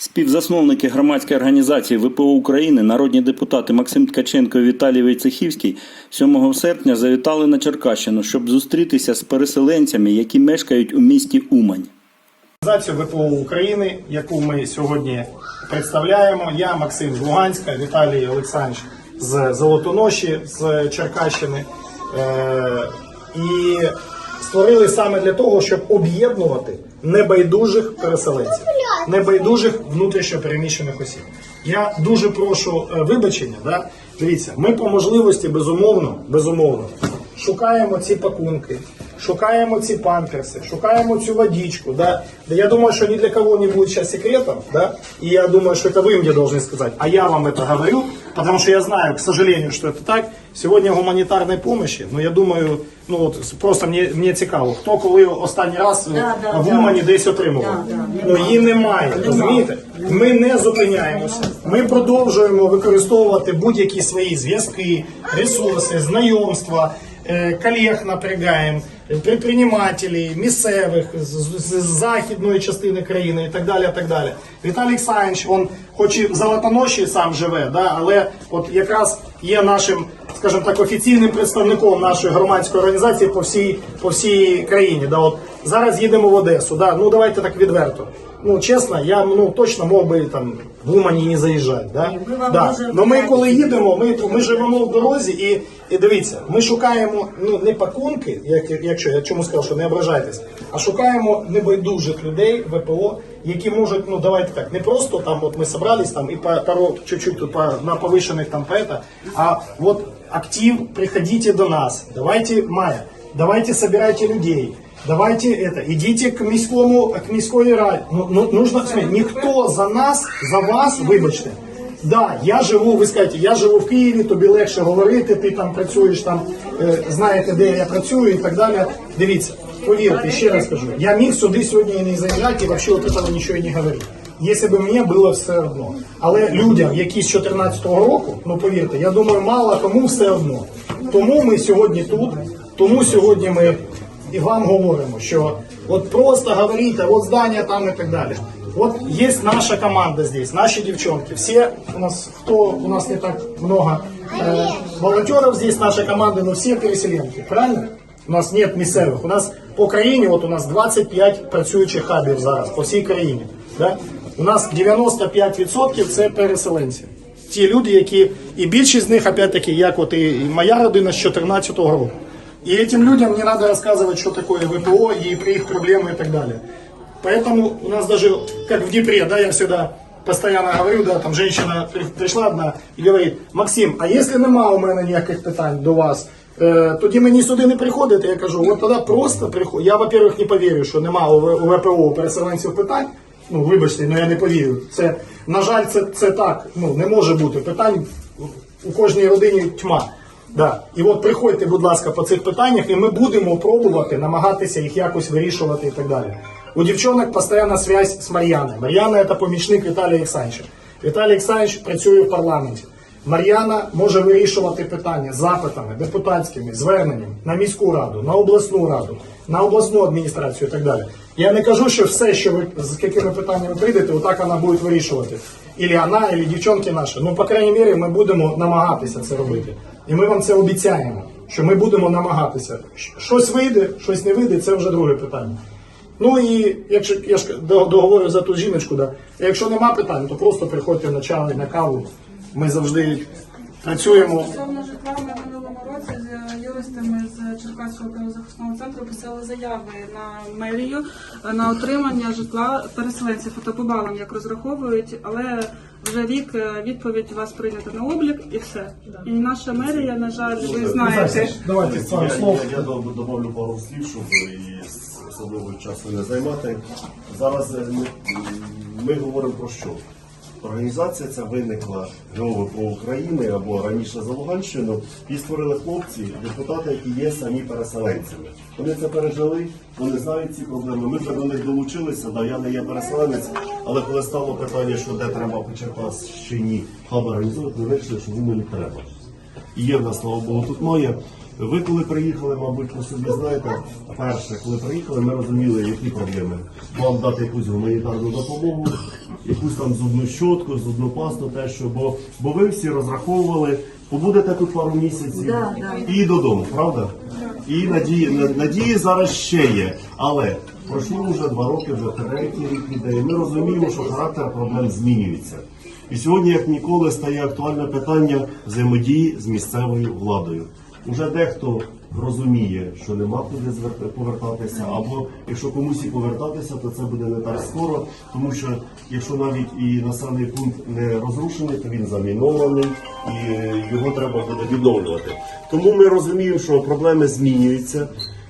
Співзасновники громадської організації ВПО України, народні депутати Максим Ткаченко і Віталій Войцехівський 7 серпня завітали на Черкащину, щоб зустрітися з переселенцями, які мешкають у місті Умань. Організацію ВПО України, яку ми сьогодні представляємо. Я Максим з Луганська, Віталій Олександрович з Золотоноші з Черкащини. Е, і створили саме для того, щоб об'єднувати небайдужих переселенців, небайдужих внутрішньо переміщених осіб. Я дуже прошу е, вибачення. Да? Дивіться, ми по можливості безумовно, безумовно шукаємо ці пакунки, шукаємо ці памперси, шукаємо цю водичку. Да? Да я думаю, что ни для кого не будет сейчас секретом, да? и я думаю, что это вы мне должны сказать, а я вам это говорю, потому что я знаю, к сожалению, что это так. Сегодня гуманітарної помощи, ну я думаю, ну от просто мені, мені цікаво, хто коли останній раз Да, да, в да. Десь отримував. Да, да, ну її немає, розумієте? Ми не зупиняємося. Ми продовжуємо використовувати будь-які свої зв'язки, ресурси, знайомства, е, колег напрягаємо, предпринимателей, місцевих з, з- з західної частини країни і так далі. і так далі. Віталій Олександрович, він хоч і в Золотоноші сам живе, да, але от якраз є нашим, скажімо так, офіційним представником нашої громадської організації по всій, по всій країні. Да, от зараз їдемо в Одесу. Да, ну давайте так відверто. Ну чесно, я ну точно мог би там в Умані не заїжджати. Да? Да. дуже Ну ми коли їдемо, ми, ми живемо в дорозі і, і дивіться, ми шукаємо ну не пакунки, як, якщо я чому сказав, що не ображайтесь, а шукаємо небайдужих людей ВПО, які можуть, ну давайте так, не просто там, от ми собрались там і по пару чуть-чуть по, на повишених там поэта, а вот актив, приходите до нас, давайте Майя, давайте собирайте людей. Давайте это, идите к міському, к міської раді. Ну, ну, нужно, смотри, ніхто за нас, за вас, вибачте, Да, я живу, ви скажете, я живу в Києві, тобі легше говорити, ти там працюєш, там е, знаєте, де я працюю і так далі. Дивіться, повірте, ще раз кажу, я міг сюди сьогодні і не заїжджати і взагалі от цього нічого і не говорити. Якщо б мені було все одно. Але людям, які з 14-го року, ну повірте, я думаю, мало кому все одно. Тому ми сьогодні тут, тому сьогодні ми і вам говоримо, що от просто говорите, от здання там і так далі. Вот есть наша команда здесь, наши девчонки. Все у нас, кто у нас не так много э, волонтеров здесь, наша команда, но все переселенки, правильно? У нас нет місцевих. У нас по країні, от у нас 25 працюючих хабів зараз, по всій країні. Да? У нас 95% це переселенці. Ті люди, які, і більшість з них, опять-таки, як от і, моя родина з 14 року. И этим людям не надо рассказывать, что такое ВПО и про их проблемы и так далее. Поэтому у нас даже, как в Днепре, да, я всегда постоянно говорю, да, там женщина при- прийшла одна і говорить, Максим, а якщо нема у мене ніяких питань до вас, е, тоді мені сюди не приходите. Я кажу, от тоді просто приходь. Я, во-первых, не повірю, що нема у, В- у ВПО у переселенців питань. Ну, вибачте, але я не повірю. Це, на жаль, це, це так. Ну, не може бути питань. У кожній родині тьма. Да. І от приходьте, будь ласка, по цих питаннях, і ми будемо пробувати намагатися їх якось вирішувати і так далі. У дівчонок постійна связь з Мар'яною. Мар'яна це помічник Віталія Олександровича. Віталій Олександрович працює в парламенті. Мар'яна може вирішувати питання запитами, депутатськими, зверненнями на міську раду, на обласну раду, на обласну адміністрацію і так далі. Я не кажу, що все, що ви з якими питаннями прийдете, отак вона буде вирішувати. Ілі вона, ілі дівчонки наші. Ну, по крайній мірі, ми будемо намагатися це робити. І ми вам це обіцяємо, що ми будемо намагатися. Щось вийде, щось не вийде, це вже друге питання. Ну і якщо я ж до- договорю за ту жіночку, да. якщо нема питань, то просто приходьте на чай, на каву. Ми завжди працюємо. Стосовно житла ми в минулому році з юристами з Черкаського правозахисного центру писали заяви на мерію на отримання житла переселенців фотопобалам, як розраховують, але вже рік е, відповідь у вас прийнята на облік і все. І наша мерія, на жаль, ви знаєте. Давайте пару слов. Я, я добавлю пару слів, щоб і особливо часу не займати. Зараз е, ми, ми говоримо про що? Організація ця виникла по України або раніше за Луганщину і створили хлопці, депутати, які є самі переселенцями. Вони це пережили, вони знають ці проблеми. Ми до них долучилися. Да, я не є переселенець, але коли стало питання, що де треба по Черкащині хаб організувати, ми вирішили, що в Умані треба. І є в нас, слава Богу, тут моє. Ви коли приїхали, мабуть, по собі знаєте, перше, коли приїхали, ми розуміли, які проблеми. Вам дати якусь гуманітарну допомогу, якусь там зубну щотку, зубну пасту, те, що, бо, бо ви всі розраховували, побудете тут пару місяців і додому, правда? І надії, на- надії зараз ще є. Але пройшло вже два роки, вже третій рік іде, і ми розуміємо, що характер проблем змінюється. І сьогодні, як ніколи, стає актуальне питання взаємодії з місцевою владою. Уже дехто розуміє, що нема куди повертатися, або якщо комусь і повертатися, то це буде не так скоро, тому що якщо навіть і населений пункт не розрушений, то він замінований і е, його треба буде відновлювати. Тому ми розуміємо, що проблеми змінюються.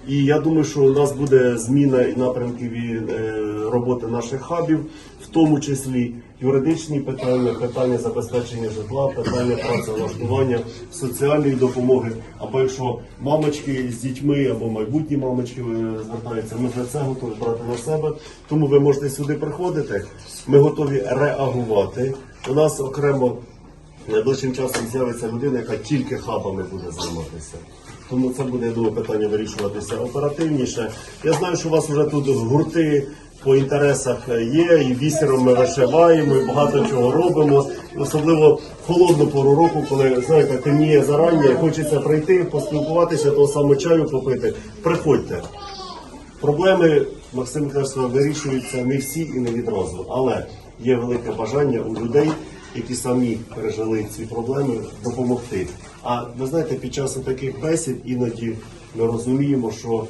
І я думаю, що у нас буде зміна і напрямків і е, роботи наших хабів, в тому числі юридичні питання, питання забезпечення житла, питання працевлаштування, соціальної допомоги. Або якщо мамочки з дітьми або майбутні мамочки е, звертаються, ми вже це готові брати на себе. Тому ви можете сюди приходити. Ми готові реагувати. У нас окремо Найближчим часом з'явиться людина, яка тільки хабами буде займатися. Тому це буде, я думаю, питання вирішуватися оперативніше. Я знаю, що у вас вже тут гурти по інтересах є, і бісером ми вишиваємо, і багато чого робимо. Особливо в холодну пору року, коли знаєте, темніє зарані, хочеться прийти, поспілкуватися, того самого чаю попити. Приходьте. Проблеми Максим сказав, вирішуються не всі і не відразу, але є велике бажання у людей, які самі пережили ці проблеми, допомогти. А ви знаєте, під час таких бесід іноді ми розуміємо, що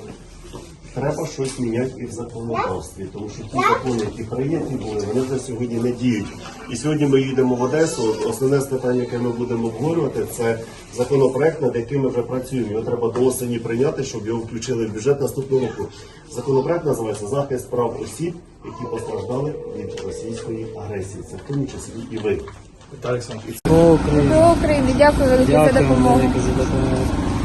треба щось міняти і в законодавстві, тому що ті закони, які прийняті були, вони вже сьогодні не діють. І сьогодні ми їдемо в Одесу. Основне питання, яке ми будемо обговорювати, це законопроект, над яким ми вже працюємо. Його треба до осені прийняти, щоб його включили в бюджет наступного року. Законопроект називається захист прав осіб, які постраждали від російської агресії. Це в тому числі і ви. України, дякую велике за Дякую велике за допомогу.